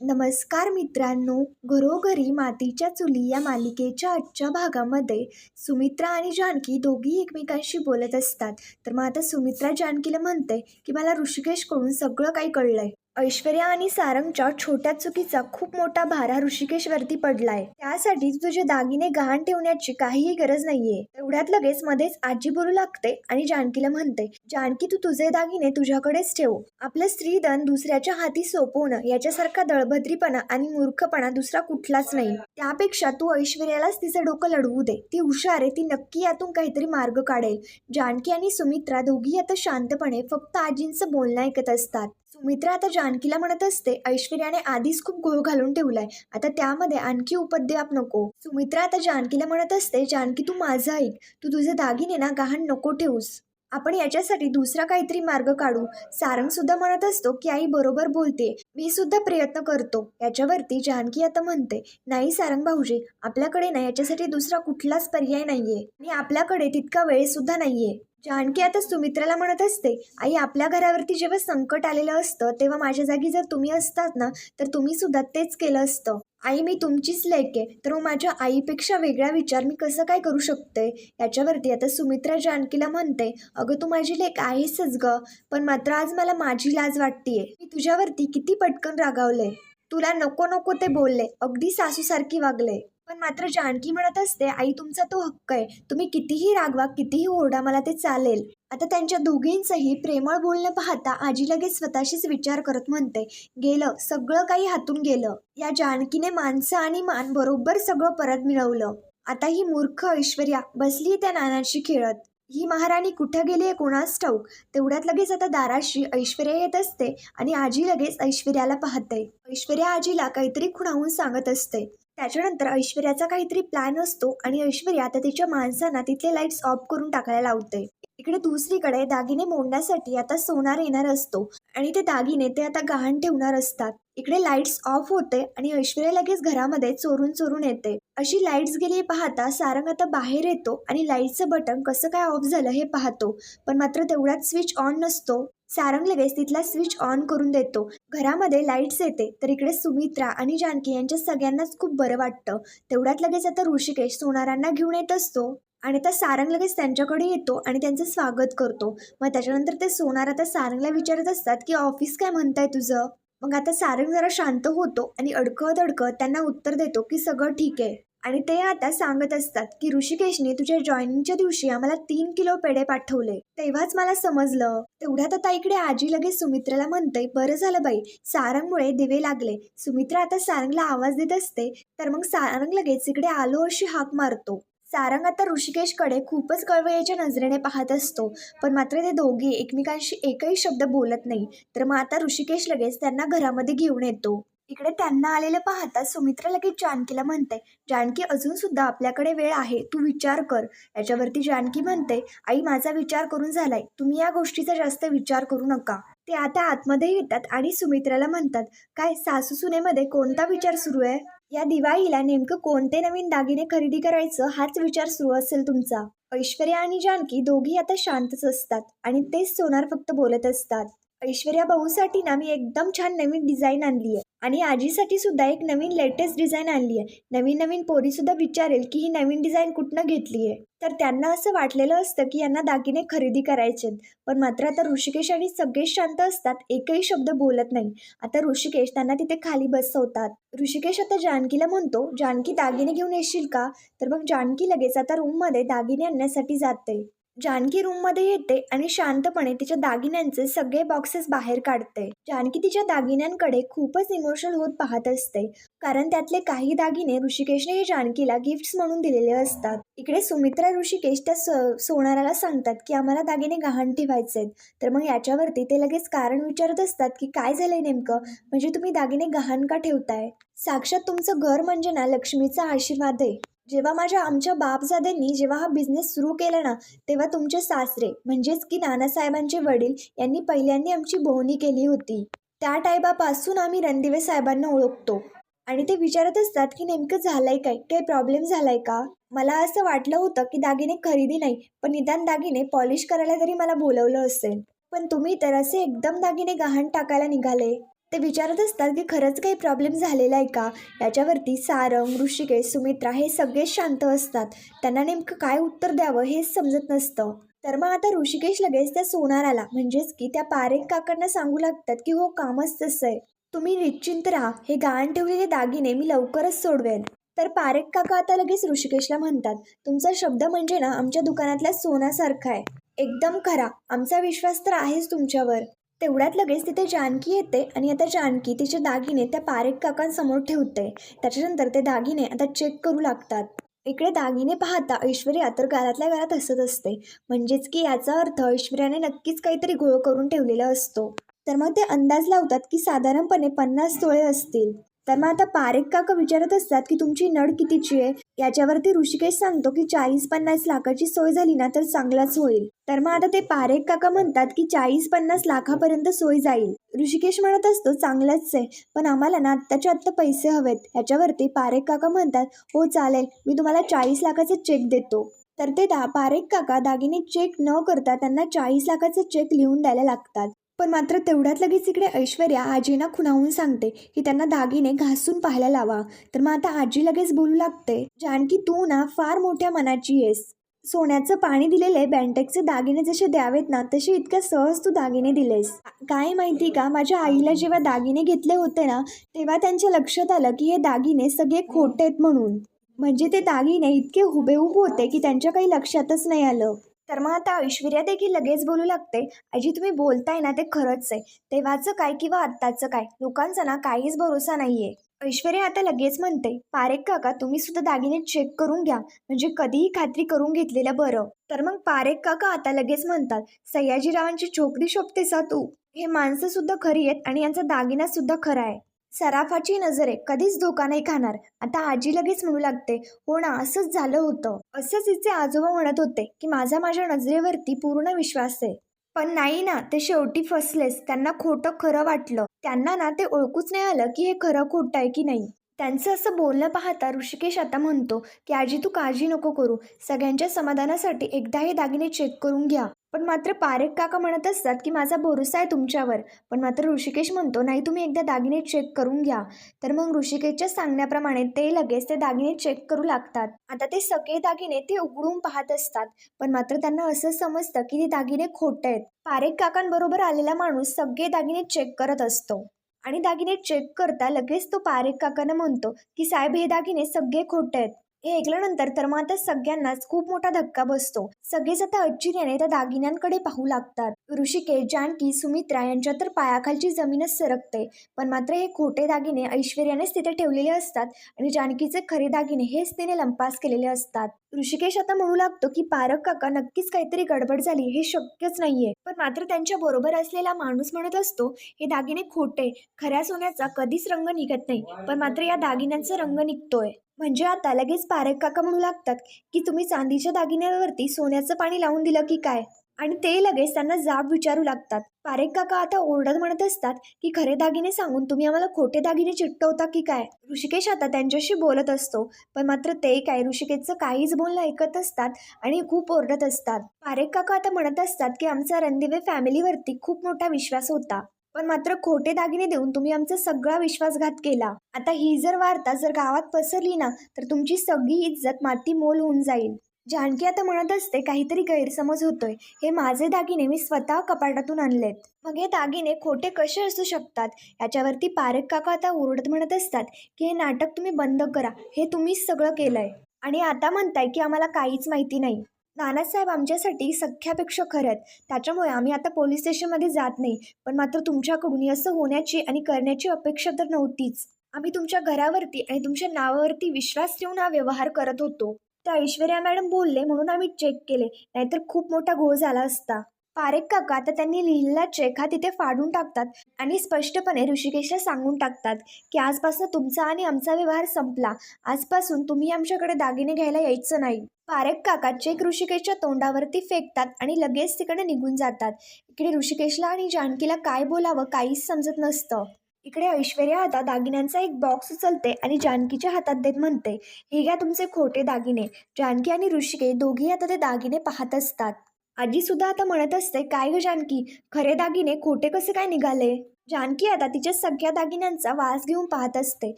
नमस्कार मित्रांनो घरोघरी मातीच्या चुली या मालिकेच्या आजच्या भागामध्ये सुमित्रा आणि जानकी दोघी एकमेकांशी बोलत असतात. तर मग आता सुमित्रा जानकीला म्हणते की मला ऋषिकेशकडून सगळं काही कळलं आहे ऐश्वर्या आणि सारंगच्या छोट्या चुकीचा खूप मोठा भारा ऋषिकेशवरती पडलाय. त्यासाठी तुझे दागिने गहाण ठेवण्याची काहीही गरज नाहीये. एवढ्यात लगेच मध्येच आजी बोलू लागते आणि जानकीला म्हणते जानकी तू तुझे दागिने तुझ्याकडेच ठेव. आपलं स्त्रीधन दुसऱ्याच्या हाती सोपवणं याच्यासारखा दळभद्रीपणा आणि मूर्खपणा दुसरा कुठलाच नाही. त्यापेक्षा तू ऐश्वर्यालाच तिचं डोकं लढवू दे. ती हुशार आहे ती नक्की यातून काहीतरी मार्ग काढेल. जानकी आणि सुमित्रा दोघी आता शांतपणे फक्त आजींचं बोलणं ऐकत असतात. सुमित्रा आता जानकीला म्हणत असते ऐश्वर्याने आधीच खूप घोळ घालून ठेवलाय आता त्यामध्ये आणखी उपद्व्याप नको. सुमित्रा आता जानकीला म्हणत असते जानकी तू माझं ऐक तू तुझे दागिने ना गहाण नको ठेवूस. आपण याच्यासाठी दुसरा काहीतरी मार्ग काढू. सारंग सुद्धा म्हणत असतो की आई बरोबर बोलते मी सुद्धा प्रयत्न करतो. याच्यावरती जानकी आता म्हणते नाही सारंग भाऊजी आपल्याकडे ना याच्यासाठी दुसरा कुठलाच पर्याय नाहीये आणि आपल्याकडे तितका वेळ सुद्धा नाहीये. जानकी आता सुमित्राला म्हणत असते आई आपल्या घरावरती जेव्हा संकट आलेलं असतं तेव्हा माझ्या जागी जर तुम्ही असतात ना तर तुम्ही सुद्धा तेच केलं असतं. आई मी तुमचीच लेक आहे तर मग माझ्या आईपेक्षा वेगळा विचार मी कसं काय करू शकते? याच्यावरती आता सुमित्रा जानकीला म्हणते अगं तू माझी लेक आहेसच ग पण मात्र आज मला माझी लाज वाटतीये. मी तुझ्यावरती किती पटकन रागावले. तुला नको नको ते बोलले. अगदी सासूसारखी वागले. पण मात्र जानकी म्हणत असते आई तुमचा तो हक्क आहे. तुम्ही कितीही रागवा कितीही ओरडा मला ते चालेल. आता त्यांच्या दोघींचंही प्रेमळ बोलणं पाहता आजी लगेच स्वतःशीच विचार करत म्हणते गेलं सगळं काही हातून गेलं. या जानकीने माणसं आणि मान बरोबर सगळं परत मिळवलं. आता ही मूर्ख ऐश्वर्या बसली त्या नानाशी खेळत. ही महाराणी कुठं गेली आहे कोणास ठाऊक? तेवढ्यात लगेच आता दाराशी ऐश्वर्या येत असते आणि आजी लगेच ऐश्वर्याला पाहते. ऐश्वर्या आजीला काहीतरी खुणावून सांगत असते. त्याच्यानंतर ऐश्वर्याचा काहीतरी प्लॅन असतो आणि ऐश्वर्या आता तिच्या माणसांना तिथले लाईट्स ऑफ करून टाकायला लावते इकडे दुसरीकडे दागिने मोडण्यासाठी आता सोनार येणार असतो आणि ते दागिने ते आता गहाण ठेवणार असतात. इकडे लाईट्स ऑफ होते आणि ऐश्वर्या लगेच घरामध्ये चोरून चोरून येते. अशी लाईट्स गेली पाहता सारंग आता बाहेर येतो आणि लाईटचं बटन कसं काय ऑफ झालं हे पाहतो. पण मात्र तेवढाच स्विच ऑन नसतो. सारंग लगेच तिथला स्विच ऑन करून देतो. घरामध्ये लाईट्स येते तर इकडे सुमित्रा आणि जानकी यांच्या सगळ्यांनाच खूप बरं वाटतं. तेवढ्यात लगेच आता ऋषिकेश सोनारांना घेऊन येत असतो. आणि आता सारंग लगेच त्यांच्याकडे येतो आणि त्यांचं स्वागत करतो. मग त्याच्यानंतर ते सोनार आता सारंगला विचारत असतात की ऑफिस काय म्हणताय तुझं? मग आता सारंग जरा शांत होतो आणि अडकत अडकत त्यांना उत्तर देतो की सगळं ठीक आहे. आणि ते आता सांगत असतात की ऋषिकेशने तुझ्या जॉईनिंगच्या दिवशी आम्हाला तीन किलो पेढे पाठवले. तेव्हाच मला समजलं. तेवढ्यात आता इकडे आजी लगेच सुमित्राला म्हणते बरं झालं बाई सारंगमुळे दिवे लागले. सुमित्रा आता सारंगला आवाज देत असते तर मग सारंग लगेच इकडे आलो अशी हाक मारतो. सारंग आता ऋषिकेशकडे खूपच कळवयाच्या नजरेने पाहत असतो पण मात्र ते दोघे एकमेकांशी एकही शब्द बोलत नाही. तर मग आता ऋषिकेश लगेच त्यांना घरामध्ये घेऊन येतो. इकडे त्यांना आलेलं पाहता सुमित्रा लगेच जानकीला म्हणते जानकी अजून सुद्धा आपल्याकडे वेळ आहे तू विचार कर. याच्यावरती जानकी म्हणते आई माझा विचार करून झालाय तुम्ही या गोष्टीचा जास्त विचार करू नका. ते आता आतमध्ये येतात आणि सुमित्राला म्हणतात काय सासू सुनेमध्ये कोणता विचार सुरू आहे? या दिवाळीला नेमकं कोणते नवीन दागिने खरेदी करायचं हाच विचार सुरू असेल तुमचा. ऐश्वर्या आणि जानकी दोघी आता शांतच असतात आणि तेच सोनार फक्त बोलत असतात. ऐश्वर्या भाऊसाठी ना मी एकदम छान नवीन डिझाईन आणली आहे. आणि आजीसाठी सुद्धा एक नवीन लेटेस्ट डिझाईन आणली आहे. नवीन नवीन पोरी सुद्धा विचारेल की ही नवीन डिझाईन कुठनं घेतली आहे. तर त्यांना असं वाटलेलं असतं की यांना दागिने खरेदी करायचे पण मात्र आता ऋषिकेश आणि सगळेच शांत असतात एकही शब्द बोलत नाही. आता ऋषिकेश त्यांना तिथे खाली बसवतात. ऋषिकेश आता जानकीला म्हणतो जानकी दागिने घेऊन येशील का? तर मग जानकी लगेच आता रूममध्ये दागिने आणण्यासाठी जाते. जानकी रूममध्ये येते आणि शांतपणे तिच्या दागिन्यांचे सगळे बॉक्सेस बाहेर काढते. जानकी तिच्या दागिन्यांकडे खूपच इमोशनल होत पाहत असते. कारण त्यातले काही दागिने ऋषिकेशने हे जानकीला गिफ्ट्स म्हणून दिलेले असतात. इकडे सुमित्रा ऋषिकेश त्या सोनाराला सांगतात की आम्हाला दागिने गहाण ठेवायचे तर मग याच्यावरती ते लगेच कारण विचारत असतात की काय झालंय नेमकं? म्हणजे तुम्ही दागिने गहाण का ठेवताय? साक्षात तुमचं घर म्हणजे ना लक्ष्मीचा आशीर्वाद आहे. जेव्हा माझ्या आमच्या बापजाद्यांनी जेव्हा हा बिझनेस सुरू केला ना तेव्हा तुमचे सासरे म्हणजेच की नानासाहेबांचे वडील यांनी पहिल्यांदा आमची बोहणी केली होती. त्या टायबापासून आम्ही रणदिवे साहेबांना ओळखतो. आणि ते विचारत असतात की नेमकं झालंय काय? काही प्रॉब्लेम झालाय का? मला असं वाटलं होतं की दागिने खरेदी नाही पण निदान दागिने पॉलिश करायला तरी मला बोलवलं असेल. पण तुम्ही तर असे एकदम दागिने गहाण टाकायला निघाले. ते विचारत असतात की खरंच काही प्रॉब्लेम झालेला आहे का? याच्यावरती सारंग ऋषिकेश सुमित्रा हे सगळेच शांत असतात. त्यांना नेमकं काय उत्तर द्यावं हेच समजत नसतं. तर मग आता ऋषिकेश लगेच त्या सोनाराला म्हणजेच की त्या पारेख काकांना सांगू लागतात की हो कामच तसं आहे. तुम्ही निश्चिंत राहा. हे गहाण ठेवलेले दागिने मी लवकरच सोडवेन. तर पारेख काका आता लगेच ऋषिकेशला म्हणतात तुमचा शब्द म्हणजे ना आमच्या दुकानातल्या सोन्यासारखा आहे. एकदम खरा. आमचा विश्वास तर आहेच तुमच्यावर. तेवढ्यात लगेच तिथे जानकी येते आणि आता जानकी तिचे दागिने त्या पारेख काकांसमोर ठेवते. त्याच्यानंतर ते दागिने आता चेक करू लागतात. इकडे दागिने पाहता ऐश्वर्या तर घरातल्या घरात हसत असते. म्हणजेच की याचा अर्थ ऐश्वर्याने नक्कीच काहीतरी गोळ करून ठेवलेला असतो. तर मग ते अंदाज लावतात की साधारणपणे पन्नास तोळे असतील. तर मग आता पारेख काका विचारत असतात की तुमची नळ कितीची आहे? याच्यावरती ऋषिकेश सांगतो की चाळीस पन्नास लाखाची सोय झाली ना तर चांगलाच होईल. तर मग आता ते पारेख काका म्हणतात की चाळीस पन्नास लाखापर्यंत सोय जाईल. ऋषिकेश म्हणत असतो चांगलंच आहे. पण आम्हाला ना आत्ताच्या आत्ता पैसे हवेत. ह्याच्यावरती पारेख काका म्हणतात हो चालेल. मी तुम्हाला चाळीस लाखाचा चेक देतो. तर ते दा पारेख काका दागिने चेक न करता त्यांना चाळीस लाखाचा चेक लिहून द्यायला लागतात. पण मात्र तेवढ्यात लगेच इकडे ऐश्वर्या आजीना खुणावून सांगते की त्यांना दागिने घासून पाहायला लावा. तर मग आता आजी लगेच बोलू लागते जानकी तू ना फार मोठ्या मनाची आहेस. सोन्याचं पाणी दिलेले बँटेकचे दागिने जसे द्यावेत ना तसे इतक्या सहज तू दागिने दिलेस. काय माहिती का माझ्या आईला जेव्हा दागिने घेतले होते ना तेव्हा त्यांच्या लक्षात आलं की हे दागिने सगळे खोटे आहेत म्हणून. म्हणजे ते दागिने इतके हुबेहूब होते की त्यांच्या काही लक्षातच नाही आलं. तर मग आता ऐश्वर्या देखील लगेच बोलू लागते. आजी तुम्ही बोलताय ना ते खरंच आहे. तेव्हाचं काय किंवा आत्ताचं काय? लोकांचा ना काहीच भरोसा नाहीये. ऐश्वर्या आता लगेच म्हणते पारेख काका तुम्ही सुद्धा दागिने चेक करून घ्या. म्हणजे कधीही खात्री करून घेतलेलं बरं. तर मग पारेख काका आता लगेच म्हणतात सयाजीरावांची छोकरी शोभते तू? हे माणसं सुद्धा खरी आहेत आणि यांचा दागिना सुद्धा खरा आहे. सराफाची नजरे कधीच धोका नाही खाणार. आता आजी लगेच म्हणू लागते हो ना असंच झालं होतं. असंच तिचे आजोबा म्हणत होते की माझा माझ्या नजरेवरती पूर्ण विश्वास आहे. पण नाही ना ते शेवटी फसलेस त्यांना खोटं खरं वाटलं. त्यांना ना ते ओळखूच नाही आलं की हे खरं खोटं आहे की नाही. त्यांचं असं बोलणं पाहता ऋषिकेश आता म्हणतो की आजी तू काळजी नको करू. सगळ्यांच्या समाधानासाठी एकदा हे दागिने चेक करून घ्या. पण मात्र पारेख काका म्हणत असतात की माझा भरोसा आहे तुमच्यावर. पण मात्र ऋषिकेश म्हणतो नाही तुम्ही एकदा दागिने चेक करून घ्या. तर मग ऋषिकेशच्या सांगण्याप्रमाणे ते लगेच ते दागिने चेक करू लागतात. आता ते सगळे दागिने ते उघडून पाहत असतात. पण मात्र त्यांना असं समजतं की ते दागिने खोट आहेत. पारेख काकांबरोबर आलेला माणूस सगळे दागिने चेक करत असतो. आणि दागिने चेक करता लगेच तो पारेख काकांना म्हणतो की साहेब हे दागिने सगळे खोटे आहेत. हे ऐकल्यानंतर तर मग आता सगळ्यांनाच खूप मोठा धक्का बसतो. सगळेच आता आश्चर्याने त्या दागिन्यांकडे पाहू लागतात. ऋषिकेश जानकी सुमित्रा यांच्या तर पायाखालची जमीनच सरकते. पण मात्र हे खोटे दागिने ऐश्वर्यानेच तिथे ठेवलेले असतात आणि जानकीचे खरे दागिने हेच तिने लंपास केलेले असतात. ऋषिकेश आता म्हणू लागतो की पारक काका नक्कीच काहीतरी गडबड झाली हे शक्यच नाहीये. पण मात्र त्यांच्या बरोबर असलेला माणूस म्हणत असतो हे दागिने खोटे खऱ्या सोन्याचा कधीच रंग निघत नाही. पण मात्र या दागिन्यांचा रंग निघतोय. म्हणजे आता लगेच पारक काका म्हणू लागतात की तुम्ही चांदीच्या दागिन्यावरती सोन्याचं पाणी लावून दिलं की काय? आणि ते लगेच त्यांना जाब विचारू लागतात. पारेख काका आता ओरडत म्हणत असतात की खरे दागिने सांगून तुम्ही आम्हाला खोटे दागिने चिटकवता की काय? ऋषिकेश आता त्यांच्याशी बोलत असतो. पण मात्र ते काय ऋषिकेशचं काहीच बोलणं ऐकत असतात आणि खूप ओरडत असतात. पारेख काका आता म्हणत असतात की आमचा रणदिवे फॅमिलीवरती खूप मोठा विश्वास होता. पण मात्र खोटे दागिने देऊन तुम्ही आमचा सगळा विश्वासघात केला. आता ही जर वार्ता जर गावात पसरली ना तर तुमची सगळी इज्जत माती मोल होऊन जाईल. जानकी आता म्हणत असते काहीतरी गैरसमज होतोय. हे माझे दागिने मी स्वतः कपाटातून आणलेत. मग हे दागिने खोटे कसे असू शकतात? याच्यावरती पारक काका आता ओरडत म्हणत असतात की हे नाटक तुम्ही बंद करा. हे तुम्हीच सगळं केलंय. आणि आता म्हणताय की आम्हाला काहीच माहिती नाही. नानासाहेब आमच्यासाठी सख्यापेक्षा खरं आहेत त्याच्यामुळे आम्ही आता पोलीस स्टेशनमध्ये जात नाही. पण मात्र तुमच्याकडून असं होण्याची आणि करण्याची अपेक्षा तर नव्हतीच. आम्ही तुमच्या घरावरती आणि तुमच्या नावावरती विश्वास ठेवून हा व्यवहार करत होतो. त्या ऐश्वर्या मॅडम बोलले म्हणून आम्ही चेक केले. नाहीतर खूप मोठा घोळ झाला असता. पारेख काका तर त्यांनी लिहिलेला चेक हा तिथे फाडून टाकतात आणि स्पष्टपणे ऋषिकेशला सांगून टाकतात की आजपासून तुमचा आणि आमचा व्यवहार संपला. आजपासून तुम्ही आमच्याकडे दागिने घ्यायला यायचं नाही. पारेख काका चेक ऋषिकेशच्या तोंडावरती फेकतात आणि लगेच तिकडे निघून जातात. इकडे ऋषिकेशला आणि जानकीला काय बोलावं काहीच समजत नसतं. इकडे ऐश्वर्या आता दागिन्यांचा एक बॉक्स उचलते आणि जानकीच्या हातात देत म्हणते हे घ्या तुमचे खोटे दागिने. जानकी आणि ऋषिकेश दोघेही आता ते दागिने पाहत असतात. आजी सुद्धा आता म्हणत असते काय ग जानकी खरे दागिने खोटे कसे काय निघाले? जानकी आता तिच्या सगळ्या दागिन्यांचा वास घेऊन पाहत असते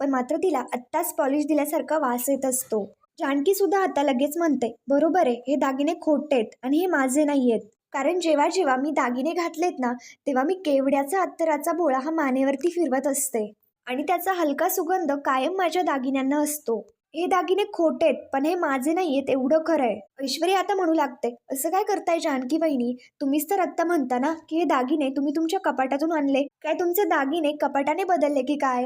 पण मात्र तिला आत्ताच पॉलिश दिल्यासारखा वास येत असतो. जानकी सुद्धा आता लगेच म्हणते बरोबर आहे हे दागिने खोटे आहेत आणि हे माझे नाही आहेत कारण जेव्हा जेव्हा मी दागिने घातलेत ना तेव्हा मी केवड्याचा अत्तराचा बोळा हा मानेवरती फिरवत असते आणि त्याचा हलका सुगंध कायम माझ्या दागिन्यांना असतो. हे दागिने खोटे आहेत पण हे माझे नाही आहेत एवढं खरं आहे. ऐश्वर्या आता म्हणू लागते असं काय करताय जानकी बहिणी? तुम्हीच तर आत्ता म्हणता ना की हे दागिने तुम्ही तुमच्या कपाटातून आणले. काय तुमचे दागिने कपाटाने बदलले की काय?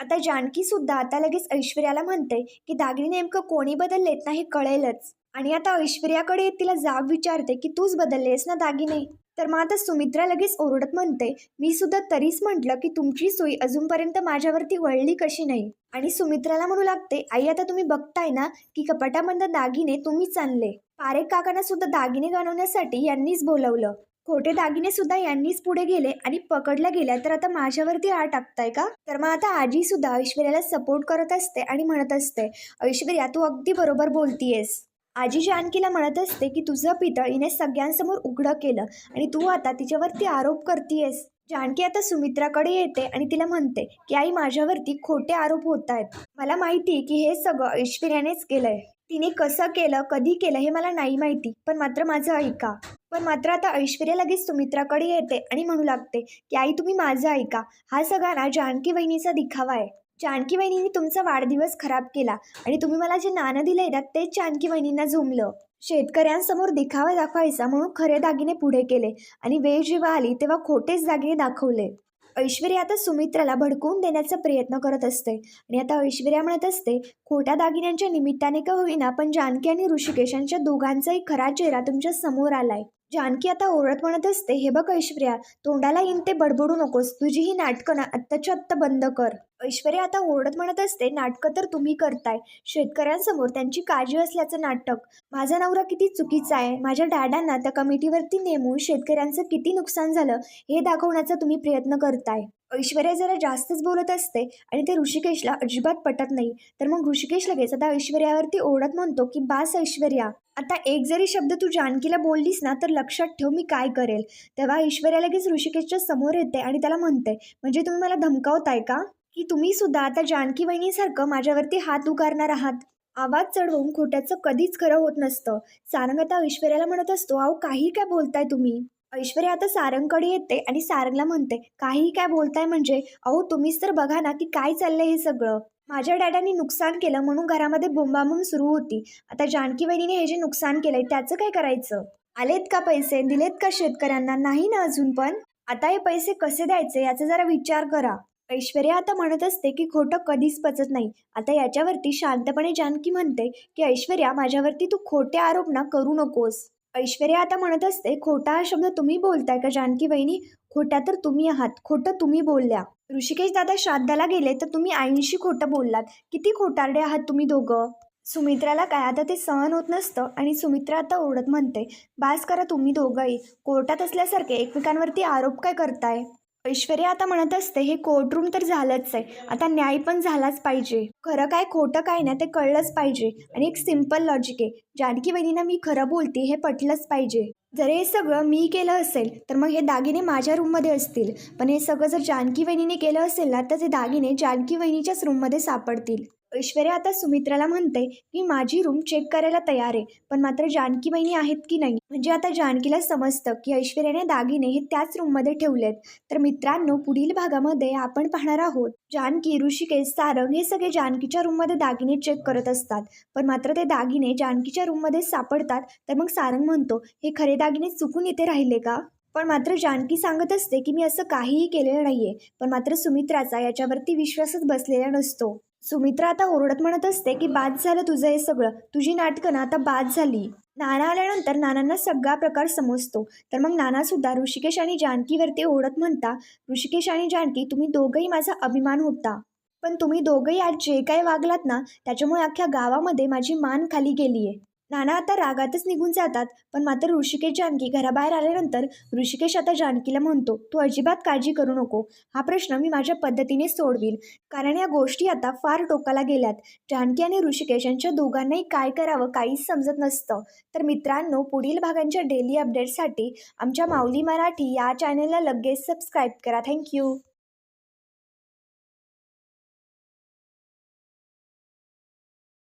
आता जानकी सुद्धा आता लगेच ऐश्वर्याला म्हणते की दागिने नेमकं कोणी बदललेत ना हे कळेलच. आणि आता ऐश्वर्याकडे तिला जाब विचारते की तूच बदललेस ना दागिने? तर मग आता सुमित्रा लगेच ओरडत म्हणते मी सुद्धा तरीच म्हटलं की तुमची सोयी अजूनपर्यंत माझ्यावरती वळली कशी नाही. आणि सुमित्राला म्हणू लागते आई आता तुम्ही बघताय ना की कपाटामधलं दागिने तुम्हीच आणले. पारेख काकांना सुद्धा दागिने गणवण्यासाठी यांनीच बोलवलं. खोटे दागिने सुद्धा यांनीच पुढे गेले आणि पकडल्या गेल्या तर आता माझ्यावरती आळ टाकताय का? तर मग आता आजी सुद्धा ऐश्वर्याला सपोर्ट करत असते आणि म्हणत असते ऐश्वर्या तू अगदी बरोबर बोलतीयेस. आजी जानकीला म्हणत असते की तुझं पितळ हिने सगळ्यांसमोर उघडं केलं आणि तू आता तिच्यावरती आरोप करतीयस. जानकी आता सुमित्राकडे येते आणि तिला म्हणते की आई माझ्यावरती खोटे आरोप होत आहेत मला माहिती की हे सगळं ऐश्वर्यानेच केलंय. तिने कसं केलं कधी केलं हे मला नाही माहिती पण मात्र माझं ऐका. पण मात्र आता ऐश्वर्या लगेच सुमित्राकडे येते आणि म्हणू लागते की आई तुम्ही माझं ऐका. हा सगळा ना जानकी वहिनीचा दिखावा आहे. जानकी वहिनीने तुमचा वाढदिवस खराब केला आणि तुम्ही मला जे नाणं दिलंय ना तेच जानकी वहिनींना झुमलं. शेतकऱ्यांसमोर दिखावा दाखवायचा म्हणून खरे दागिने पुढे केले आणि वेळ जेव्हा आली तेव्हा खोटेच दागिने दाखवले. ऐश्वर्या आता सुमित्राला भडकवून देण्याचा प्रयत्न करत असते आणि आता ऐश्वर्या म्हणत असते खोट्या दागिन्यांच्या निमित्ताने का होईना पण जानकी आणि ऋषिकेशांच्या दोघांचाही खरा चेहरा तुमच्यासमोर आलाय. जानकी आता ओरडत म्हणत असते हे बघ ऐश्वर्या तोंडाला येईन ते बडबडू नकोस. तुझी ही नाटकं ना आत्ताच्या आत्ता बंद कर. ऐश्वर्या आता ओरडत म्हणत असते नाटकं तर तुम्ही करताय. शेतकऱ्यांसमोर त्यांची काळजी असल्याचं नाटक. माझा नवरा किती चुकीचा आहे. माझ्या डॅडांना त्या कमिटीवरती नेमून शेतकऱ्यांचं किती नुकसान झालं हे दाखवण्याचा तुम्ही प्रयत्न करताय. ऐश्वर्या जरा जास्तच बोलत असते आणि ते ऋषिकेशला अजिबात पटत नाही. तर मग ऋषिकेश लगेच आता ऐश्वर्यावरती ओढत म्हणतो की बास ऐश्वर्या आता एक जरी शब्द तू जानकीला बोललीस ना तर लक्षात ठेव मी काय करेल. तेव्हा ऐश्वर्या लगेच ऋषिकेशच्या समोर येते आणि त्याला म्हणते म्हणजे तुम्ही मला धमकावताय का? की तुम्ही सुद्धा आता जानकी वहिनीसारखं माझ्यावरती हात उगारणार आहात? आवाज चढवून खोट्याचं कधीच खरं होत नसतं. सारंग आता ऐश्वर्याला म्हणत असतो अहो काही काय बोलताय तुम्ही? ऐश्वर्या आता सारंगकडे येते आणि सारंगला म्हणते काहीही काय बोलताय म्हणजे? अहो तुम्हीच तर बघा ना की काय चाललंय हे सगळं. माझ्या डॅडांनी नुकसान केलं म्हणून घरामध्ये बोंबाबोंब सुरू होती. आता जानकी वहिनीने हे जे नुकसान केलंय त्याचं काय करायचं? आलेत का पैसे? दिलेत का शेतकऱ्यांना? नाही ना अजून पण. आता हे पैसे कसे द्यायचे? याचा जरा विचार करा. ऐश्वर्या आता म्हणत असते की खोटं कधीच पचत नाही. आता याच्यावरती शांतपणे जानकी म्हणते की ऐश्वर्या माझ्यावरती तू खोटे आरोप ना करू नकोस. ऐश्वर्या आता म्हणत असते खोटा हा शब्द तुम्ही बोलताय का जानकी वहिनी? खोट्या तर तुम्ही आहात खोटं तुम्ही बोलल्या. ऋषिकेश दादा श्राद्धाला गेले तर तुम्ही ऐंशी खोटं बोललात. किती खोटारडे आहात तुम्ही दोघं. सुमित्राला काय? आता ते सहन होत नसतं आणि सुमित्रा आता ओरडत म्हणते बास करा तुम्ही दोघंही. कोर्टात असल्यासारखे एकमेकांवरती आरोप काय करताय? ऐश्वर्या आता म्हणत असते हे कोर्टरूम तर झालंच आहे. आता न्याय पण झालाच पाहिजे. खरं काय खोटं काय ना ते कळलंच पाहिजे. आणि एक सिंपल लॉजिक आहे. जानकी वहिनीनं मी खरं बोलते हे पटलंच पाहिजे. जर हे सगळं मी केलं असेल तर मग हे दागिने माझ्या रूममध्ये असतील. पण हे सगळं जर जानकी वहिनीने केलं असेल ना तर ते दागिने जानकी वहिनीच्याच रूममध्ये सापडतील. ऐश्वर्या आता सुमित्राला म्हणते की माझी रूम चेक करायला तयार आहे पण मात्र जानकी बहिणी आहेत की नाही? म्हणजे आता जानकीला समजतं की ऐश्वर्याने दागिने हे त्याच रूममध्ये ठेवलेत. तर मित्रांनो पुढील भागामध्ये आपण पाहणार आहोत जानकी ऋषिकेश सारंग हे सगळे जानकीच्या रूममध्ये दागिने चेक करत असतात. पण मात्र ते दागिने जानकीच्या रूममध्ये सापडतात. तर मग सारंग म्हणतो हे खरे दागिने चुकून इथे राहिले का? पण मात्र जानकी सांगत असते की मी असं काहीही केलेलं नाहीये. पण मात्र सुमित्राचा याच्यावरती विश्वासच बसलेला नसतो. सुमित्रा आता ओरडत म्हणत असते की बाद झालं तुझं हे सगळं. तुझी नाटकं ना आता बाद झाली. नाना आल्यानंतर नानांना सगळा प्रकार समजतो. तर मग नाना सुद्धा ऋषिकेश आणि जानकीवरती ओढत म्हणता ऋषिकेश आणि जानकी तुम्ही दोघंही माझा अभिमान होता. पण तुम्ही दोघंही आज जे काही वागलात ना त्याच्यामुळे अख्ख्या गावामध्ये माझी मान खाली गेली आहे नाना आता रागातच निघून जातात. पण मात्र ऋषिकेश जानकी घराबाहेर आल्यानंतर ऋषिकेश आता जानकीला म्हणतो तू अजिबात काळजी करू नको. हा प्रश्न मी माझ्या पद्धतीने सोडवील कारण या गोष्टी आता फार टोकाला गेल्यात. जानकी आणि ऋषिकेश यांच्या दोघांनाही काय करावं काहीच समजत नसतं. तर मित्रांनो पुढील भागांच्या डेली अपडेट्ससाठी आमच्या माऊली मराठी या चॅनलला लगेच सबस्क्राईब करा. थँक्यू